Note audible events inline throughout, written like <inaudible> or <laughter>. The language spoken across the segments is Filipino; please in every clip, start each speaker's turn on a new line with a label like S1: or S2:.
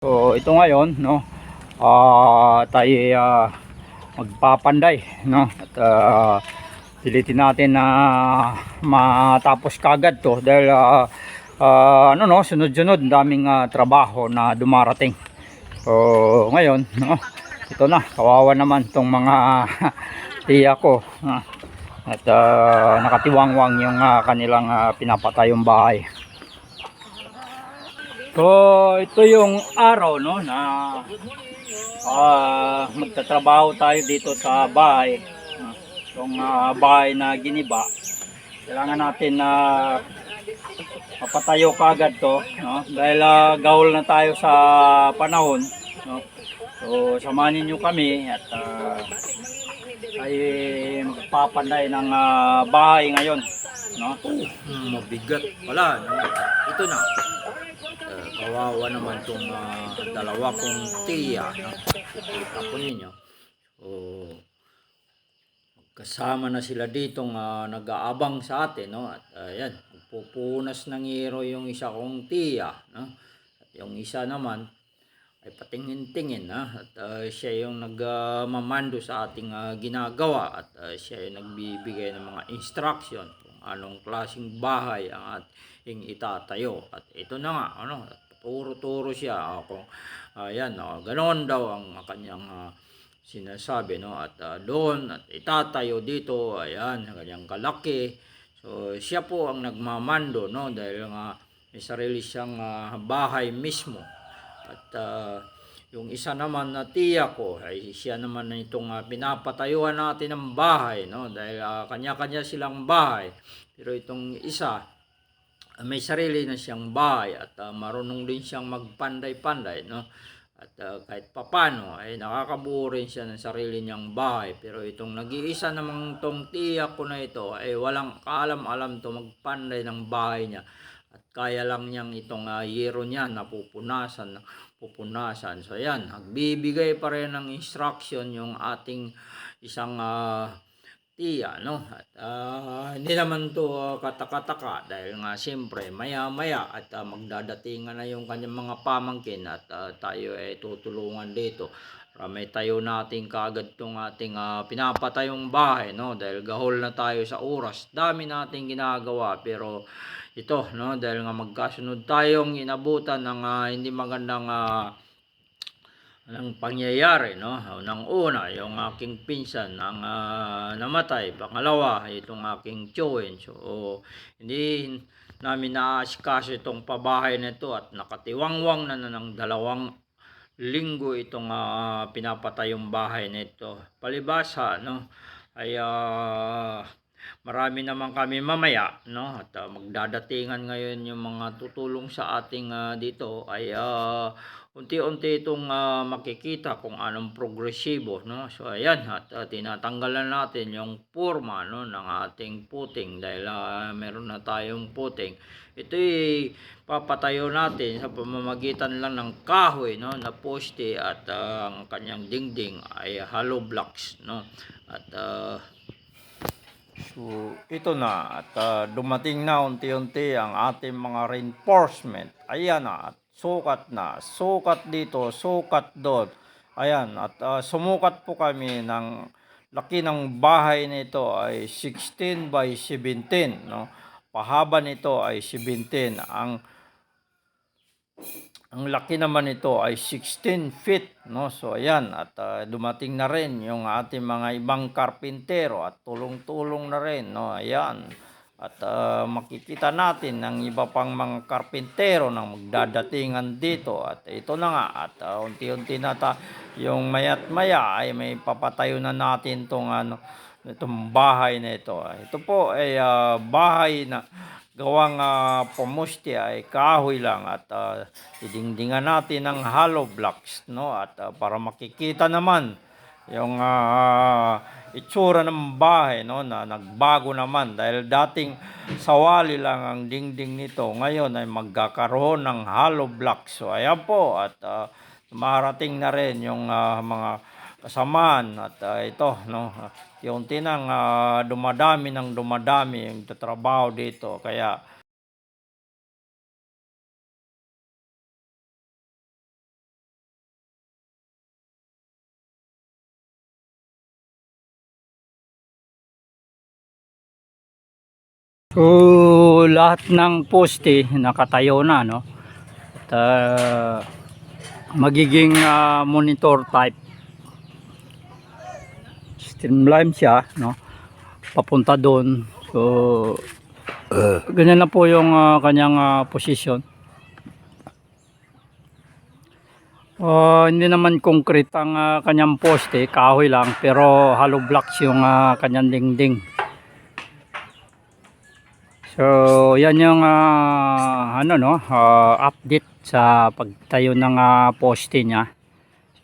S1: So ito ngayon no ah tayo ah, magpapanday no at ah, pilitin natin na matapos kagad to dahil ah, ah, ano no sunod-sunod daming ah, trabaho na dumarating. So ngayon no ito na kawawa naman tong mga <laughs> tiya ko ah. at ah, nakatiwangwang yung ah, kanilang ah, pinapatayong bahay. So, ito yung araw no na ah magtatrabaho tayo dito sa bahay. Ah, Itong ah, bahay na giniba. Kailangan natin na mapatayo kagad to, no? Dahil ah, gawal na tayo sa panahon, no? So, samahan niyo kami at ah, ay magpapanday ng ah, bahay ngayon, no?
S2: Hmm, mabigat pala. No? Ito na. Kawawa naman itong dalawa kong tiya. No? Kita po ninyo. So, kasama na sila dito nga nag-aabang sa atin. No? At ayan, pupunas ng hero yung isa kong tiya. No? At yung isa naman, ay patingin-tingin na at ah, siya yung nagmamando sa ating ah, ginagawa at ah, siya yung nagbibigay ng mga instruction kung anong klaseng bahay ang ating itatayo at ito na nga ano turo-turo siya ah, kung ayan uh, ganoon daw ang kanyang ah, sinasabi no? At ah, doon at itatayo dito ayan kanyang kalaki. So siya po ang nagmamando no? Dahil nga may sarili siyang ah, bahay mismo. At ah, yung isa naman na tiya ko ay siya naman na itong ah, pinapatayuan natin ng bahay no? Dahil ah, kanya-kanya silang bahay. Pero itong isa ah, may sarili na siyang bahay at ah, marunong din siyang magpanday-panday no? At ah, kahit papano ay nakakabuo rin siya ng sarili niyang bahay. Pero itong nag-iisa namang tong tiya ko na ito ay walang kaalam-alam to magpanday ng bahay niya. At kaya lang niyang itong uh, yero niya napupunasan pupunasan. So yan nagbibigay pa rin ng instruction yung ating isang ah, tiya no at ah, hindi naman to ah, katakataka dahil nga siyempre maya maya at ah, magdadatingan na yung kanyang mga pamangkin at ah, tayo ay tutulungan dito. Para may tayo natin kaagad tong ating ah, pinapatayong bahay no dahil gahol na tayo sa oras. Dami nating ginagawa pero ito no dahil nga magkasunod tayong inabutan ng ah, hindi magandang ah, ng pangyayari no? Unang una yung aking pinsan ang ah, namatay. Pangalawa itong aking tiyuhin. So hindi namin naasikaso itong pabahay nito at nakatiwangwang na, na ng dalawang linggo itong ah, pinapatayong bahay nito palibasa no? Ay ah, marami naman kami mamaya no? At ah, magdadatingan ngayon yung mga tutulong sa ating ah, dito. Ay ah, unti-unti itong ah, makikita kung anong progresibo no? So ayan at ah, tinatanggalan natin yung forma no ng ating puting dahil ah, meron na tayong puting. Ito papatayo natin sa pamamagitan lang ng kahoy no na poste at ah, ang kanyang dingding ay hollow blocks no? At ah,
S3: So, ito na at ah, dumating na unti-unti ang ating mga reinforcement. Ayan na, at sukat na, sukat dito, sukat doon. Ayan, at ah, sumukat po kami ng laki ng bahay nito ay 16 by 17, no? Pahaba nito ay 17. Ang ang laki naman nito ay 16 feet, no? So ayan at ah, dumating na rin yung ating mga ibang karpintero at tulong-tulong na rin, no? Ayan. At ah, makikita natin ang iba pang mga karpintero na magdadatingan dito. At ito na nga at ah, unti-unti na ta yung mayat maya ay may papatayo na natin tong ano itong bahay na ito. Ito po ay ah, bahay na gawang uh, pamusti ay kahoy lang. At uh, didingdingan natin ng hollow blocks no? At ah, para makikita naman yung ah, itsura ng bahay no na nagbago naman. Dahil dating sawali lang ang dingding nito ngayon ay magkakaroon ng hollow blocks so ayan po at ah, marating na rin yung ah, mga kasamaan. At ah, ito no yung tinang ah, dumadami ng dumadami yung trabaho dito. Kaya
S1: So, lahat ng poste nakatayo na, no? At, ah, magiging ah, monitor type. Streamline siya, no? Papunta doon. So, ganyan na po yung ah, kanyang ah, position. Ah, hindi naman concrete ang ah, kanyang poste, kahoy lang, pero hollow blocks yung ah, kanyang dingding. So, yan yung ah, ano no, ah, update sa pagtayo ng ah, poste niya.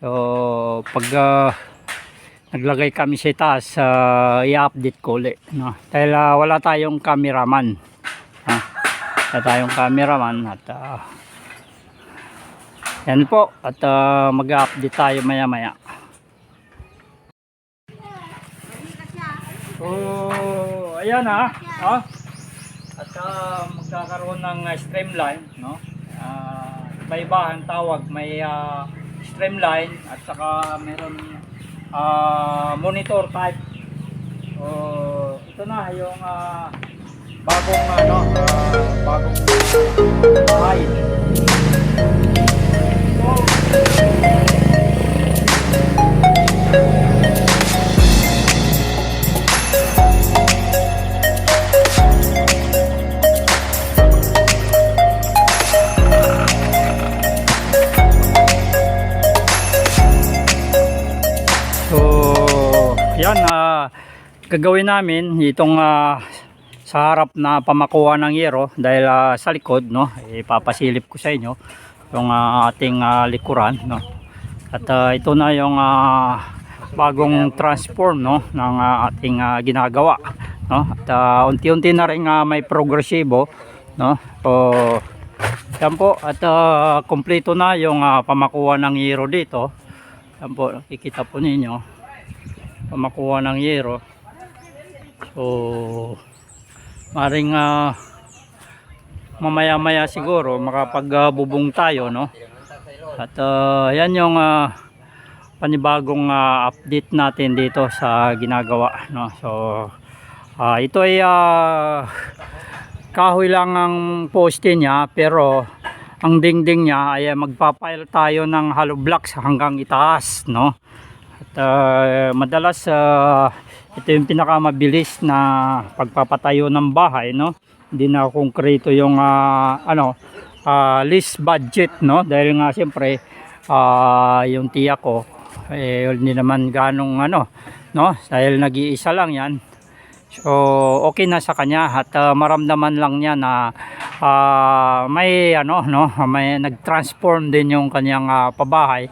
S1: So, pag ah, naglagay kami sa taas, ah, i-update ko ulit, no. Dahil ah, wala tayong cameraman. Ha? Wala tayong cameraman at ah, yan po at ah, mag-update tayo maya maya. So, ayan ha. ha? At ah, magkakaroon ng ah, streamline, no? Ah, iba-iba ang tawag, may ah, streamline at saka meron ah, monitor type. So, ito na yung ah, bagong ano, ah, bagong. So, So, yan ah gagawin namin itong ah, sa harap na pamakuha ng yero dahil ah, sa likod no, ipapasilip ko sa inyo yung ah, ating ah, likuran no. At ah, ito na yung ah, bagong transform no ng ah, ating ah, ginagawa no. At ah, unti-unti na rin ah, may progresibo no. So, yan po at kumpleto na yung ah, pamakuha ng yero dito. Yan po, nakikita po ninyo. Pamakuha ng yero. So, maring ah, mamaya-maya siguro makapagbubong tayo, no? At ah, yan yung ah, panibagong ah, update natin dito sa ginagawa, no? So, ah, ito ay ah, kahoy lang ang poste niya pero ang dingding niya ay magpapile tayo ng hollow blocks hanggang itaas no ah, madalas ah, ito yung pinakamabilis na pagpapatayo ng bahay no hindi na konkreto yung ah, ano ah, least budget no dahil nga siyempre ah, yung tiya ko eh hindi naman ganong ano no dahil nag-iisa lang yan So okay na sa kanya at ah, maramdaman lang niya na ah, may ano no, may nag-transform din yung kanyang ah, pabahay.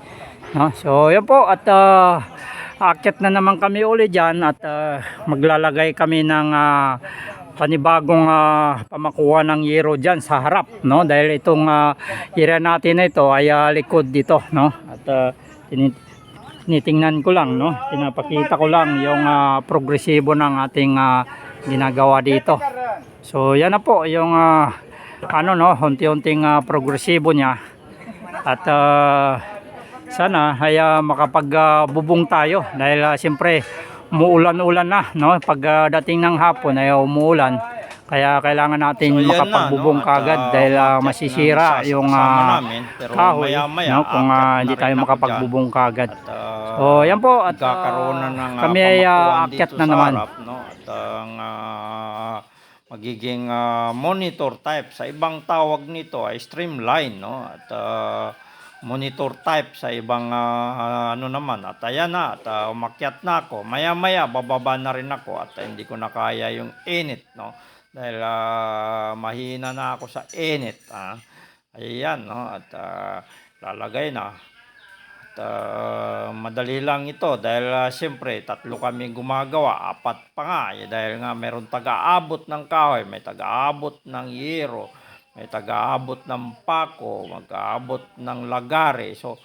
S1: No? So yan po at ah, aakyat na naman kami uli diyan at ah, maglalagay kami ng ah, panibagong ah, pamakuha ng yero diyan sa harap no? Dahil itong ah, area natin na ito ay ah, likod dito no? At tinit- tinitingnan ko lang no? Pinapakita ko lang yung ah, progresibo ng ating ah, ginagawa dito. So yan na po yung ah, ano no? Unti-unting ah, progresibo niya. At ah, sana ay ah, makapagbubong tayo dahil ah, siyempre umuulan-ulan na no pag ah, dating ng hapon ay umuulan kaya kailangan natin
S2: So, yan na,
S1: makapagbubong
S2: no?
S1: Kagad
S2: ah,
S1: dahil ah,
S2: umakyat
S1: masisira
S2: na
S1: yung ah,
S2: namin, pero
S1: kahoy
S2: maya-maya,
S1: no kung ah,
S2: na
S1: hindi tayo makapagbubong kagad
S2: At, ah,
S1: So, yan po at
S2: magkakaroon na
S1: ah,
S2: ng ah,
S1: kami ay ah, aakyat
S2: dito
S1: na naman.
S2: harap, no? At ang ah, magiging ah, monitor type sa ibang tawag nito ay streamline, no? At ah, monitor type sa ibang ah, ano naman. At ayan na, at ah, umakyat na ako. Maya-maya bababa na rin ako at ah, hindi ko na kaya yung init, no? Dahil ah, mahina na ako sa init, ah. Ayan, no? At ah, lalagay na. At ah, madali lang ito dahil uh, siyempre tatlo kami gumagawa, apat pa nga eh, dahil nga meron taga-abot ng kahoy, may taga-abot ng yero, may taga-abot ng pako, mag-aabot ng lagare. So,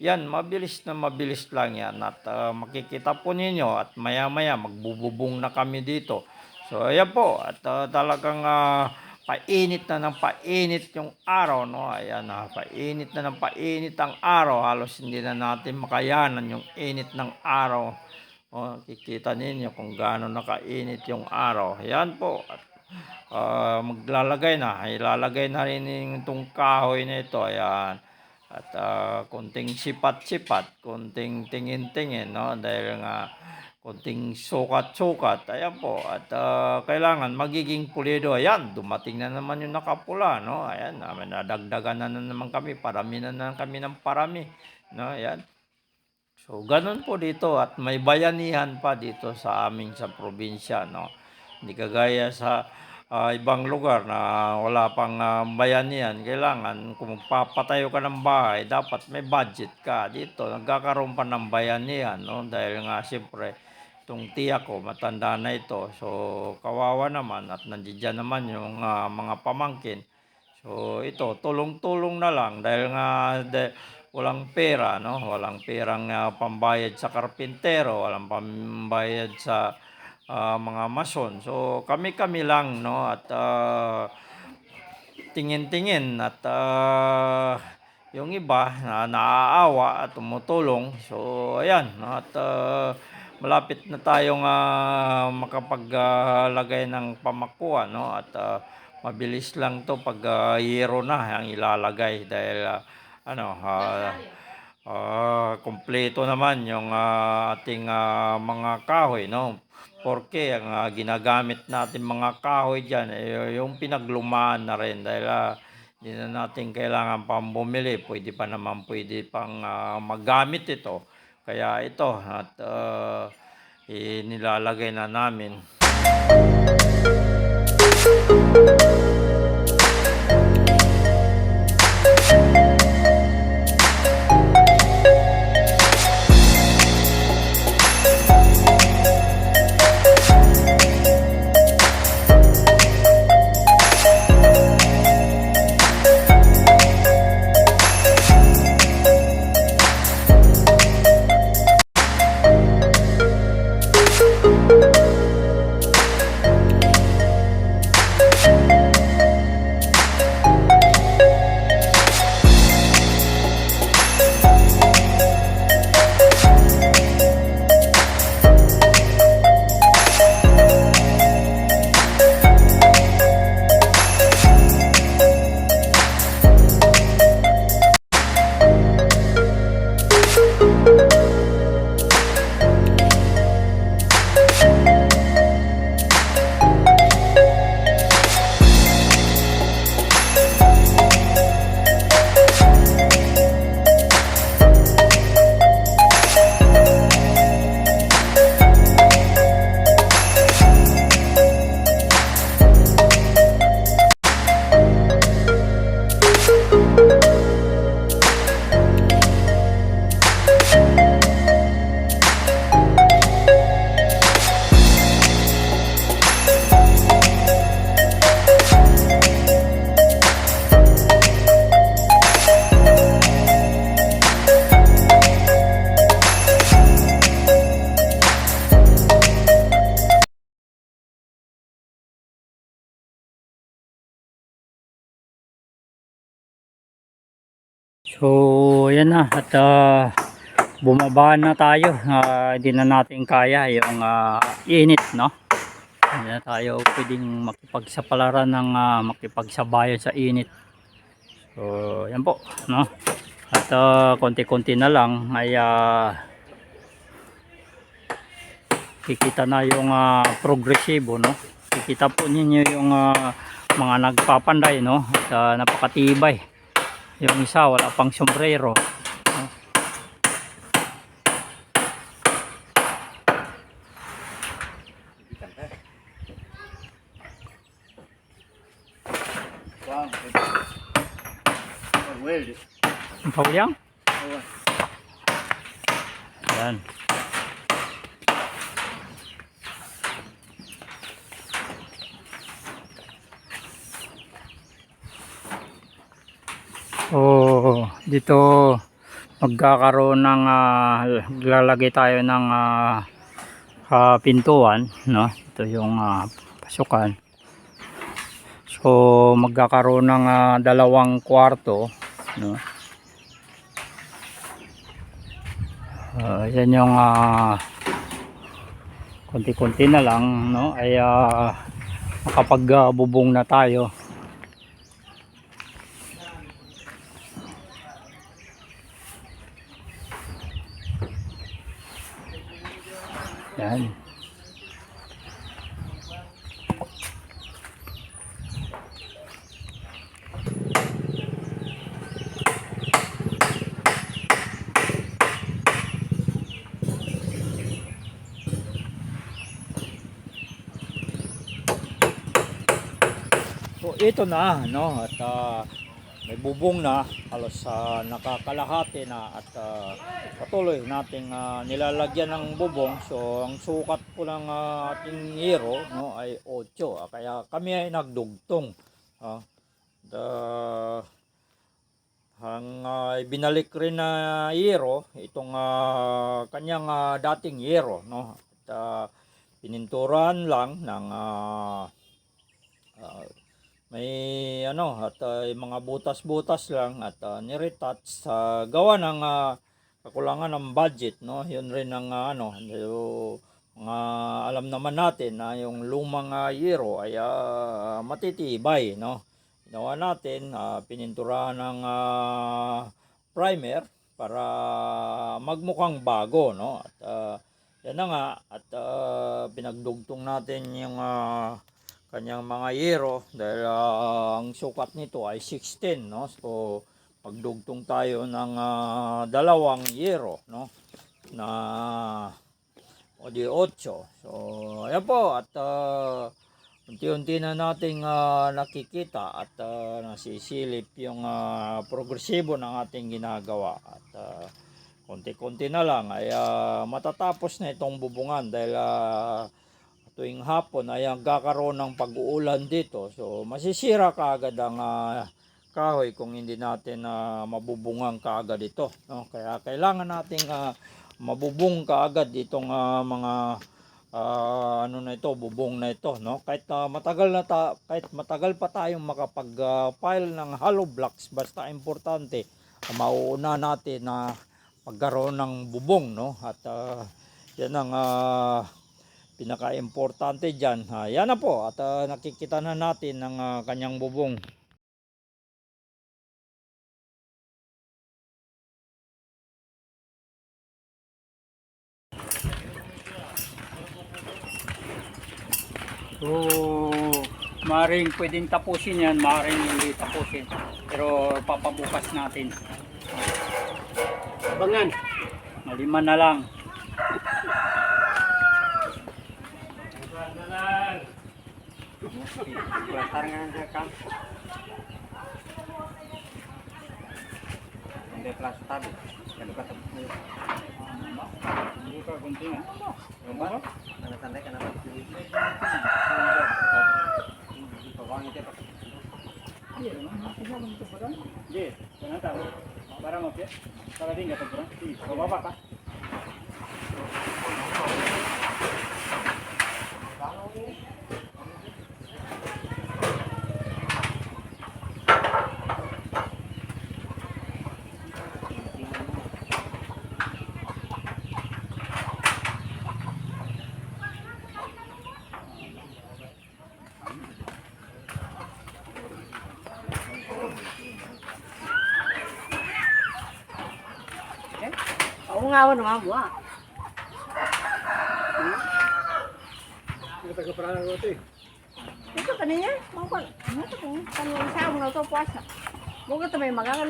S2: yan, mabilis na mabilis lang yan at ah, makikita po ninyo at maya-maya magbububong na kami dito. So, ayan po at ah, talagang ah, painit na ng painit yung araw, no? Ayan na, painit na ng painit ang araw. Halos hindi na natin makayanan yung init ng araw. O, kikita ninyo kung gaano nakainit yung araw. Ayan po. At ah, maglalagay na. Ilalagay na rin itong kahoy na ito. Ayan. At ah, konting sipat-sipat, konting tingin-tingin, no? Dahil nga konting sukat-sukat. Ayan po. At ah, kailangan magiging pulido. Ayan, dumating na naman yung nakapula, no? Ayan, nadagdagan na, na naman kami. Parami na naman kami ng parami. No? Ayan. So, ganun po dito at may bayanihan pa dito sa amin sa probinsya, no. Hindi kagaya sa ah, ibang lugar na wala pang ah, bayanihan. Kailangan kung magpapatayo ka ng bahay, dapat may budget ka. Dito, nagkakaroon pa ng bayanihan, no. Dahil nga, siyempre, itong tiya ko, matanda na ito. So, kawawa naman at nandiyan naman yung ah, mga pamangkin. So, ito, tulong-tulong na lang dahil nga de, walang pera, no? Walang perang ah, pambayad sa karpintero, walang pambayad sa ah, mga mason. So, kami-kami lang, no? At ah, tingin-tingin at ah, yung iba na naaawa at tumutulong. So, ayan, no? At ah, malapit na tayong ah, makapaglagay ng pamakuan, no? At ah, mabilis lang to pag ah, yero na ang ilalagay dahil ah, ano ah, ah, kompleto naman yung ah, ating ah, mga kahoy no porque ang ah, ginagamit natin mga kahoy diyan eh, yung pinaglumaan na rin dahil ah, hindi na natin kailangan pang bumili. Pwede pa naman pwede pang ah, magamit ito. Kaya ito at ah, inilalagay na namin
S1: So, yan na. At ah, bumaba na tayo. Ah, Hindi na natin kaya yung ah, init, no? Hindi na tayo pwedeng makipagsapalaran ng ah, makipagsabayan sa init. So, yan po, no? At ah, konti-konti na lang ay ah, kikita na yung ah, progresibo, no? Kikita po ninyo yung ah, mga nagpapanday, no? At ah, napakatibay. Yung isa wala pang sombrero. Ang pauyang? Yan. Oh, dito magkakaroon ng ah, lalagay tayo ng ah, ah, pintuan, no? Ito yung ah, pasukan. So magkakaroon ng ah, dalawang kwarto, no? Ah, yan yung ah, konti-konti na lang, no? Ay ah,
S2: makapagbubong na tayo. Yan. So ito na no? At ah, may bubong na halos sa nakakalahati na. At ah, patuloy nating ah, nilalagyan ng bubong. So ang sukat po ng ah, ating hero no ay 8 Ah, kaya kami ay nagdugtong ah. the ang ah, binalik rin na hero itong ah, kanyang ah, dating hero no? At ah, pininturan lang ng ah, ah, may ano at uh, mga butas-butas lang at uh, niretouch sa gawa ng ah, kakulangan ng budget no? Yun rin ang ah, ano yung mga alam naman natin na yung lumang uh, Euro ay ah, matitibay no? Ginawa natin ah, pininturahan ng ah, primer para magmukhang bago no? At ah, yan na nga at ah, pinagdugtong natin yung ah, kanyang mga yero dahil ah, ang sukat nito ay 16 no? So magdugtong tayo ng ah, dalawang yero no? Na o di 8 so ayan po at ah, unti-unti na nating ah, nakikita at ah, nasisilip yung ah, progresibo ng ating ginagawa. At ah, konti-konti na lang. Ay ah, matatapos na itong bubungan dahil ah, tuwing hapon ay ang kakaroon ng pag-uulan dito. So masisira kaagad ang ah, kahoy kung hindi natin na mabubungan kaagad ito. No? Kaya kailangan nating ah, mabubong kaagad itong ah, mga ah, ano na ito, bubong na ito, no? Kahit ah, matagal na ta kahit matagal pa tayong makapag-file ng hollow blocks, basta importante ah, mauuna natin na pagkaroon ng bubong, no? At ah, yan ang ah, pinaka-importante dyan. Ha, yan na po at ah, nakikita na natin ang ah, kanyang bubong. So, maring pwedeng tapusin yan, maring hindi tapusin. Pero papabukas natin.
S4: Bangan.
S2: Malima na lang.
S4: Tarangan sa kamp. Hindi plus tabi. Kalau kata
S2: Buka kunting ha.
S4: Apa? Nang santai kenapa? Bawang itu pak.
S2: Hindi, sana tayo. Para mapya. Para din ka pagkurang. Bababa ka.
S5: Oo nga ako naman mo ah.
S4: Kita keperangan kau tu.
S5: Ito kanina, mga pa, ano ito kung kanina sa mo na ito puasa. Mga ito may magaga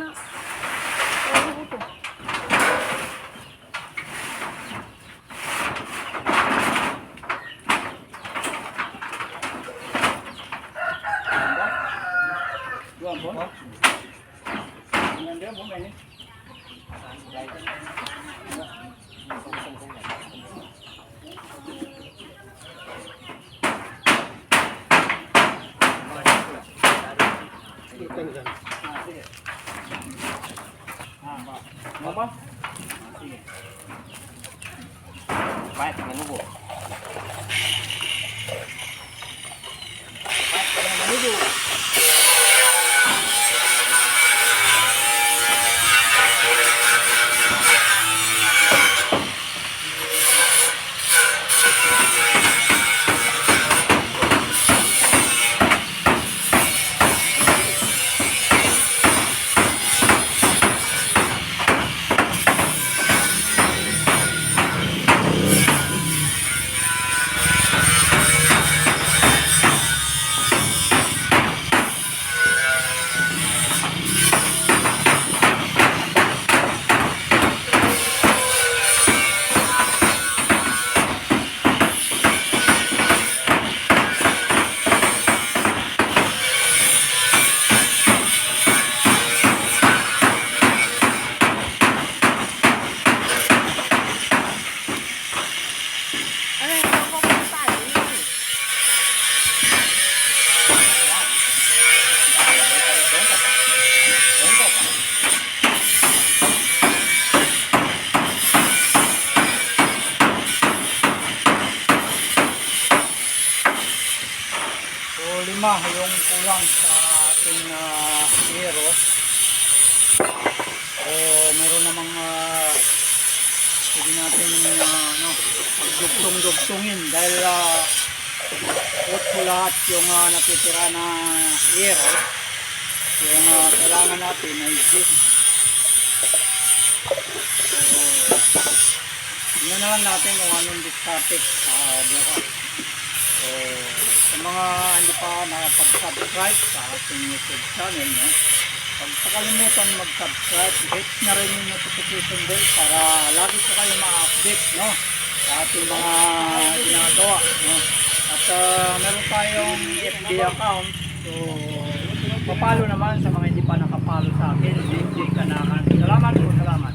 S1: yung uh, natitira na hero. Yung uh, kailangan natin ay gin. So, yun na lang natin kung anong diskarte sa bukas. So, sa mga hindi pa nakapag-subscribe sa ating YouTube channel, no? Huwag pa kalimutan mag-subscribe, hit na rin yung notification bell para lagi ko kayo ma-update, no? Sa ating mga ginagawa, no? At ah, meron tayong FB account, so papalo naman sa mga hindi pa nakapalo sa akin, DJ Kanakan. Salamat po, salamat.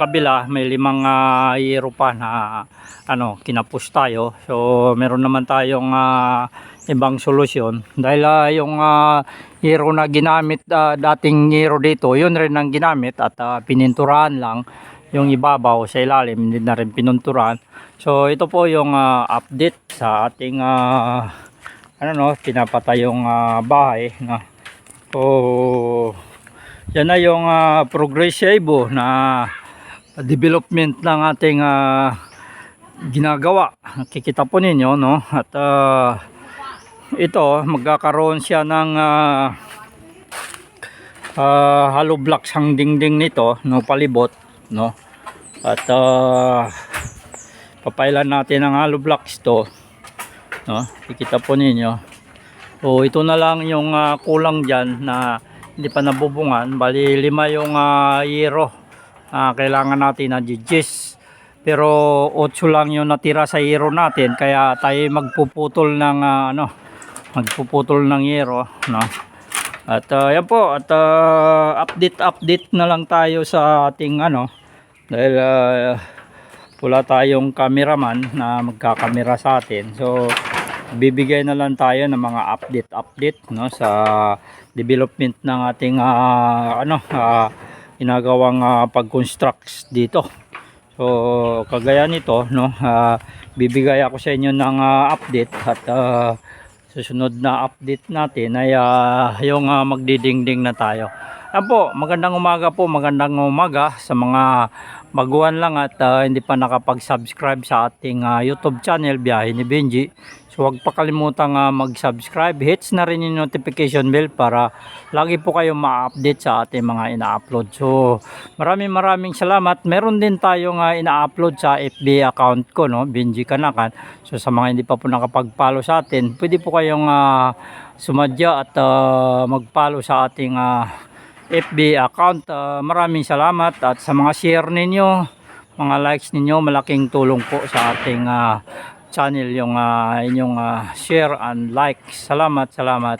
S1: kabila may limang uh, hero pa na ano kinapos tayo. So meron naman tayong ah, ibang solusyon dahil ah, yung uh, hero na ginamit ah, dating hero dito yun rin ang ginamit at ah, pininturahan lang yung ibabaw sa ilalim hindi na rin pinunturan so ito po yung ah, update sa ating ah, ano no pinapatayong ah, bahay no so yan na yung uh, progresibo na development ng ating ah, ginagawa. Kikita po ninyo, no? At ah, ito, magkakaroon siya ng ah, ah, hollow blocks ang dingding nito, no? Palibot, no? At ah, papailan natin ang hollow blocks to, no? Kikita po ninyo. So, ito na lang yung ah, kulang dyan na hindi pa nabubungan. Bali, lima yung uh, yero Ah, kailangan natin na GGs. Pero 8 lang yung natira sa hero natin kaya tayo magpuputol ng ah, ano, magpuputol ng hero, no. At ah, yan po, at ah, update update na lang tayo sa ating ano dahil ah, wala tayong cameraman na magkakamera sa atin. So bibigay na lang tayo ng mga update update no sa development ng ating ah, ano ah, ginagawang uh, pag-construct dito. So kagaya nito no, ah, bibigay ako sa inyo ng ah, update at ah, susunod na update natin ay ah, yung ah, magdidingding na tayo. Yan po, magandang umaga po, magandang umaga sa mga baguhan lang at ah, hindi pa nakapag-subscribe sa ating ah, YouTube channel Biyahe ni Benji. So huwag pa kalimutang ah, mag-subscribe, hits na rin yung notification bell para lagi po kayo ma-update sa ating mga ina-upload. So maraming maraming salamat. Meron din tayong ah, ina-upload sa FB account ko, no, Benji Kanakan. So sa mga hindi pa po nakapag-follow sa atin, pwede po kayong ah, sumadya at ah, mag-follow sa ating ah, FB account. Ah, maraming salamat at sa mga share ninyo, mga likes ninyo, malaking tulong po sa ating ah, channel yung ah, inyong ah, share and like. Salamat, salamat.